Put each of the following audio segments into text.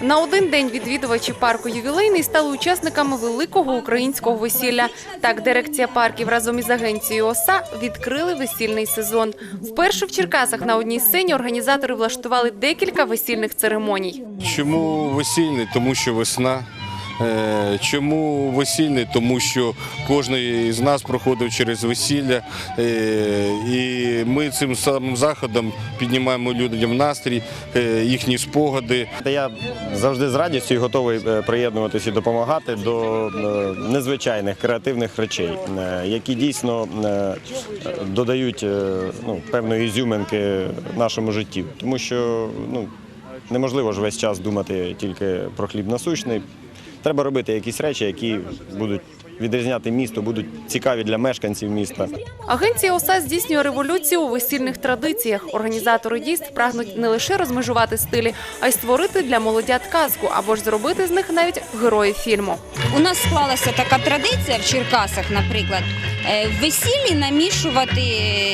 На один день відвідувачі парку ювілейний стали учасниками великого українського весілля. Так, дирекція парків разом із агенцією ОСА відкрили весільний сезон. Вперше в Черкасах на одній сцені організатори влаштували декілька весільних церемоній. Чому весільний? Тому що весна. Е, Чому весільний? Тому що кожен з нас проходив через весілля, е, і ми цим самим заходом піднімаємо людям настрій, е, їхні спогади. Я завжди з радістю і готовий приєднуватися і допомагати до незвичайних креативних речей, які дійсно додають ну, певної ізюминки нашому житті. Тому що ну, неможливо ж весь час думати тільки про хліб насущний. Треба робити якісь речі, які будуть відрізняти місто, будуть цікаві для мешканців міста. Агенція ОСА здійснює революцію у весільних традиціях. Організатори дійств прагнуть не лише розмежувати стилі, а й створити для молодят казку або ж зробити з них навіть герої фільму. У нас склалася така традиція в Черкасах, наприклад, в весіллі намішувати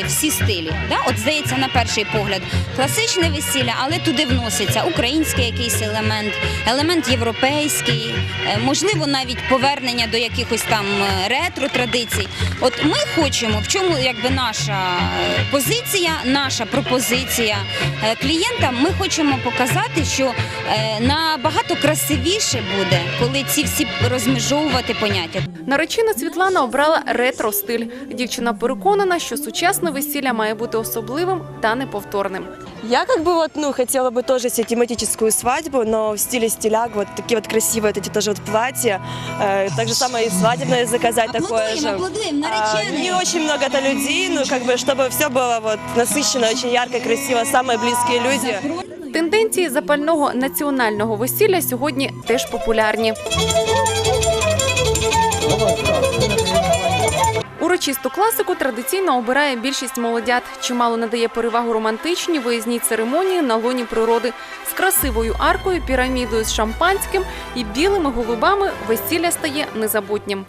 всі стилі. Да? От здається, на перший погляд, класичне весілля, але туди вноситься український якийсь елемент, елемент європейський, е, можливо, навіть повернення до якихось там е, ретро традицій. От ми хочемо, в чому якби наша е, позиція, наша пропозиція е, клієнтам, ми хочемо показати, що е, набагато красивіше буде, коли ці всі розмежовувати поняття. Наречена Світлана обрала ретро-стиль. Дівчина переконана, що сучасне весілля має бути особливим та неповторним. Я как бы вот, ну, хотела бы тоже себе тематическую свадьбу, но в стиле стиляг, вот такие вот красивые вот эти тоже вот платья. Э, так же самое и свадебное заказать такое же. аплодуємо, А, не очень много-то людей, ну, как бы, чтобы все было вот насыщенно, очень ярко, красиво, самые близкие люди. Тенденції запального національного весілля сьогодні теж популярні. Урочисту класику традиційно обирає більшість молодят. Чимало надає перевагу романтичній виїзній церемонії на лоні природи з красивою аркою, пірамідою з шампанським і білими голубами весілля стає незабутнім.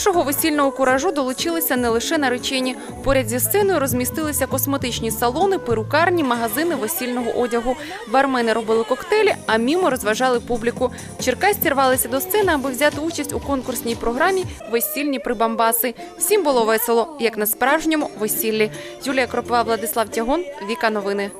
Першого весільного куражу долучилися не лише наречені. Поряд зі сценою розмістилися косметичні салони, перукарні, магазини весільного одягу. Бармени робили коктейлі, а мімо розважали публіку. Черкасці рвалися до сцени, аби взяти участь у конкурсній програмі Весільні прибамбаси. Всім було весело, як на справжньому весіллі. Юлія Кропова, Владислав Тягон, Віка Новини.